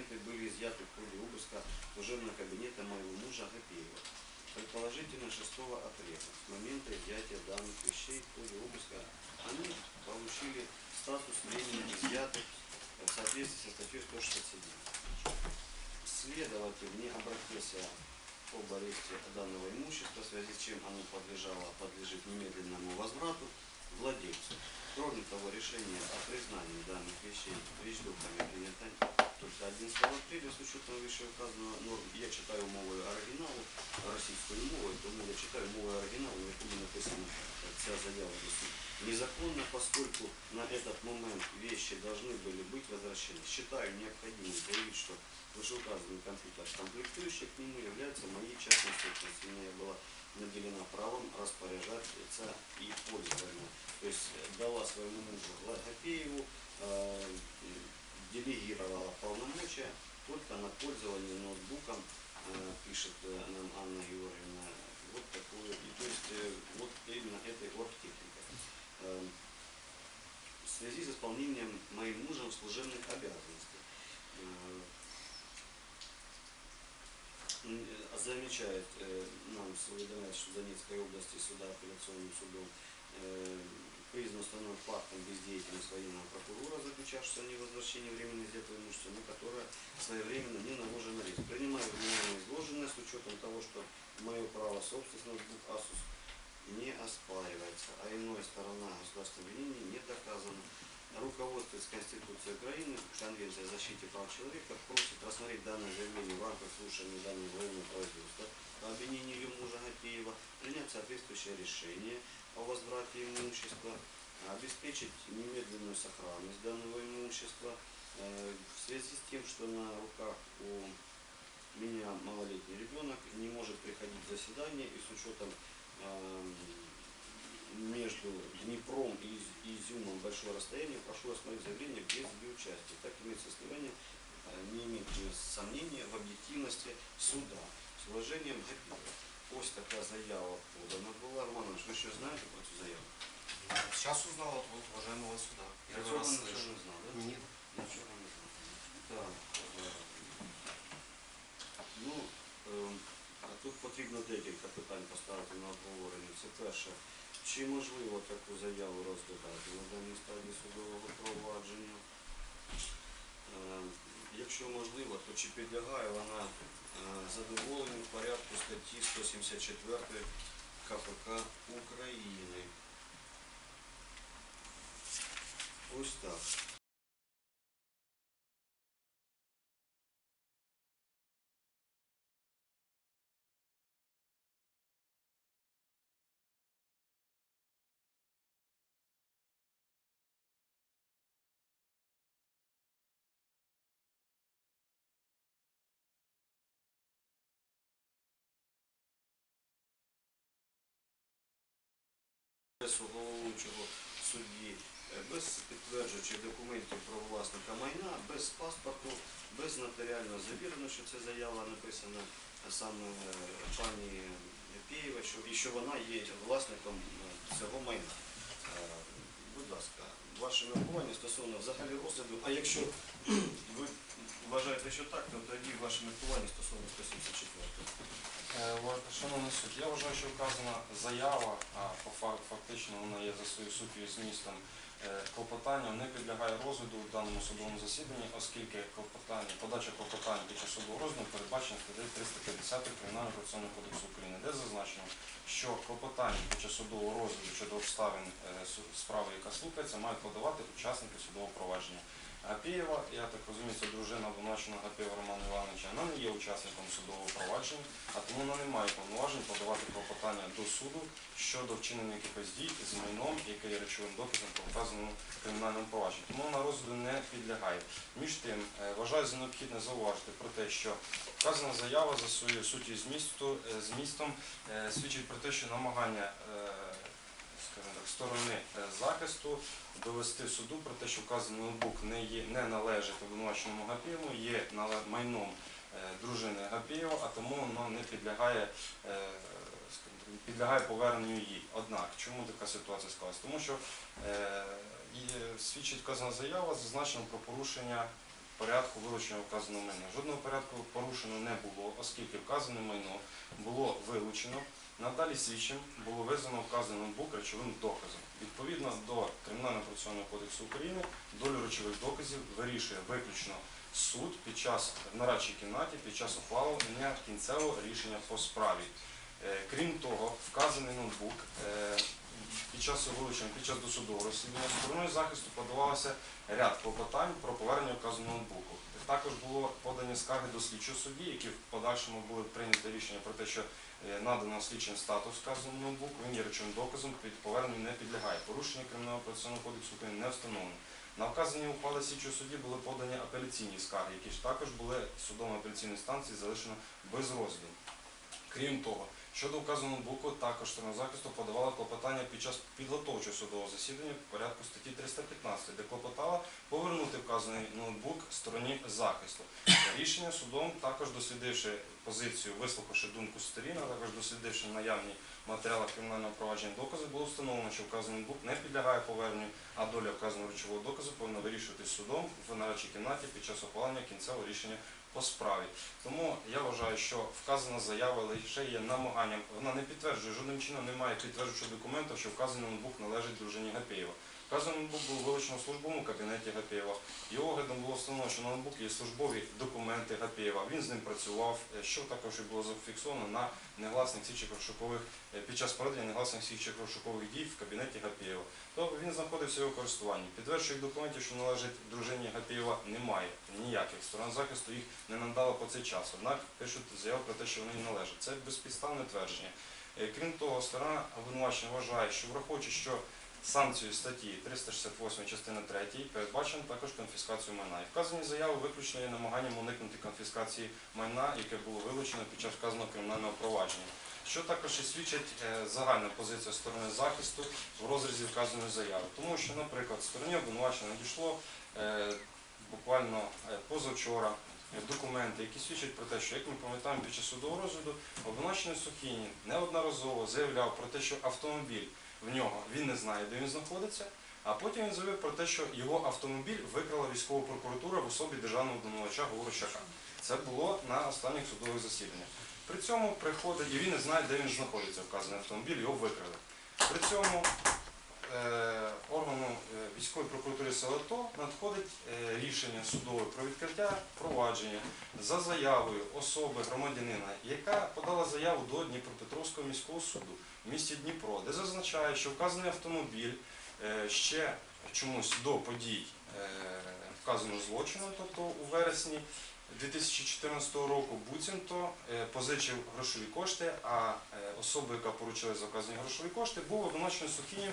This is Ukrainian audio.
предметы были изъяты в ходе обыска служебного кабинета моего мужа Гапеева. Предположительно 6 апреля, с момента изъятия данных вещей в ходе обыска, они получили статус временно изъятых в соответствии со статьей 167. Следователь не обратился об аресте данного имущества, в связи с чем оно подлежало, подлежит немедленному возврату владельцу. Кроме того, решение о признании данных вещей вещдоками принято только 11 апреля с учетом вышеуказанного норм. Я читаю мовою оригіналу, російською мовою, тому я читаю мовою оригіналу, в якому написано е, ця заява до суду. Незаконно, поскольку на этот момент вещи должны были быть возвращены. Считаю необходимым заявить, что вышеуказанный компьютер комплектующий к нему является моей частной собственностью. Я была наделена правом распоряжаться и пользоваться. То есть э, дала своему мужу Логопееву, э, служебных обязанностей. Э, Замечает, э, нам уведомляет, что Донецкой области суда апелляционным судом э, признан установленным фактом бездеятельности военного прокурора, заключавшегося в невозвращении временно изъятого имущества, на которое своевременно не наложен арест. Принимаю внимание изложенное с учетом того, что мое право собственности на Asus не оспаривается, а иная сторона государственного обвинения не доказана. Руководствуясь Конституцией Украины, Конвенция о защите прав человека просит рассмотреть данное заявление в рамках слушания данного военного производства по обвинению ее мужа Гапеева, принять соответствующее решение о возврате имущества, обеспечить немедленную сохранность данного имущества э, в связи с тем, что на руках у меня малолетний ребенок не может приходить в заседание и с учетом эм, между Днепром и Из- Изюмом большое расстояние, прошу рассмотреть заявление без ее участия. Так имеется основание э, не иметь сомнения в объективности суда. С уважением Гапилов. Ось така заява подана була. Роман Іванович, ви що знаєте про цю заяву? Сейчас узнал от вот уважаемого суда. Я Первый цього раз нічого слышу. не знав, да? Нет. Нічого не знав. Так. е, Ну, е, а тут потрібно декілька питань поставити на обговорення. Це перше, Чи можливо таку заяву розглядати на даній стадії судового провадження? Е, Якщо можливо, то чи підлягає вона е, задоволенню в порядку статті 174 КПК України? Ось так. Адресу головуючого судді е, без підтверджуючих документів про власника майна, без паспорту, без нотаріально завірено, що це заява написана саме е, пані Пєєва, що, що вона є власником е, цього майна. Будь ласка, ваше міркування стосовно взагалі розгляду, а якщо ви вважаєте, що так, то тоді ваше міркування стосовно 174. Е, Шановний суд, я вважаю, що вказана заява, а фактично вона є за своєю суттю і змістом е, клопотання, не підлягає розгляду в даному судовому засіданні, оскільки клопотання, подача клопотань під час судового розгляду передбачена статтею 350 Кримінального процесуального кодексу України, де зазначено, що клопотання під час судового розгляду щодо обставин е, справи, яка слухається, мають подавати учасники судового провадження. Гапієва, я так розумію, це дружина обвинуваченого Гапієва Романа Івановича, вона не є учасником судового провадження, а тому вона не має повноважень подавати клопотання до суду щодо вчинення якихось дій з майном, яке є речовим доказом по вказаному кримінальному провадженні. Тому вона розгляду не підлягає. Між тим, е, вважаю за необхідне зауважити про те, що вказана заява за своєю суттю е, змістом е, свідчить про те, що намагання сторони е, захисту довести суду про те, що вказаний ноутбук не є не належить обвинуваченому Гапієву, є майном е, дружини Гапієва, а тому воно не підлягає, е, підлягає поверненню їй. Однак, чому така ситуація склалася? Тому що е, свідчить вказана заява, зазначено про порушення порядку вилучення вказаного майна. Жодного порядку порушено не було, оскільки вказане майно було вилучено. Надалі слідчим було визнано вказаний ноутбук речовим доказом. Відповідно до Кримінального процесуального кодексу України долю речових доказів вирішує виключно суд під час в нарадчій кімнаті під час ухвалення кінцевого рішення по справі. Е, Крім того, вказаний ноутбук е, під час вилучення, під час досудового розслідування стороною захисту подавалося ряд клопотань про повернення вказаного ноутбуку. Також було подані скарги до слідчого судді, які в подальшому були прийняті рішення про те, що надано слідчим статус вказаного ноутбуку, він є речовим доказом, під поверненню не підлягає. Порушення Кримінального процесуального кодексу України не встановлено. На вказані ухвали слідчого судді були подані апеляційні скарги, які ж також були судом апеляційної станції залишено без розгляду. Крім того, щодо вказаного ноутбуку, також сторона захисту подавала клопотання під час підготовчого судового засідання в порядку статті 315, де клопотала повернути вказаний ноутбук стороні захисту. Рішення судом, також дослідивши позицію, вислухавши думку сторін, а також дослідивши наявні матеріали кримінального провадження докази, було встановлено, що вказаний ноутбук не підлягає поверненню, а доля вказаного речового доказу повинна вирішуватись судом в нарадчій кімнаті під час ухвалення кінцевого рішення по справі. Тому я вважаю, що вказана заява лише є намаганням, вона не підтверджує жодним чином, немає підтверджуючого документу, що вказаний ноутбук належить дружині Гапєєва. Вказаний ноутбук був вилучено в службовому кабінеті Гапєєва. Його оглядом було встановлено, що на ноутбук є службові документи Гапєєва. Він з ним працював, е, що також і було зафіксовано на негласних слідчих розшукових е, під час проведення негласних слідчих розшукових дій в кабінеті Гапєєва. То він знаходився в його користуванні. Підтверджуючих документів, що належить дружині Гапєєва, немає ніяких. Сторона захисту їх не надала по цей час. Однак пишуть заяву про те, що вони належать. Це безпідставне твердження. Е, Крім того, сторона обвинувачення вважає, що враховуючи, що санкцією статті 368 частини 3 передбачено також конфіскацію майна. І вказані заяви виключно є намаганням уникнути конфіскації майна, яке було вилучено під час вказаного кримінального провадження. Що також і свідчить е, загальна позиція сторони захисту в розрізі вказаної заяви. Тому що, наприклад, стороні обвинувачення надійшло е, буквально е, позавчора документи, які свідчать про те, що, як ми пам'ятаємо, під час судового розгляду обвинувачений Сухінін неодноразово заявляв про те, що автомобіль в нього він не знає, де він знаходиться. А потім він заявив про те, що його автомобіль викрала військова прокуратура в особі державного обвинувача Говорощака. Це було на останніх судових засіданнях. При цьому приходить, і він не знає, де він знаходиться, вказаний автомобіль, його викрили. При цьому е, органу е, військової прокуратури СЛТО надходить е, рішення судове про відкриття провадження за заявою особи громадянина, яка подала заяву до Дніпропетровського міського суду місті Дніпро, де зазначає, що вказаний автомобіль е, ще чомусь до подій е, вказаного злочину, тобто у вересні 2014 року буцімто е, позичив грошові кошти, а особа, яка поручила за вказані грошові кошти, був обвинувачений Сухінів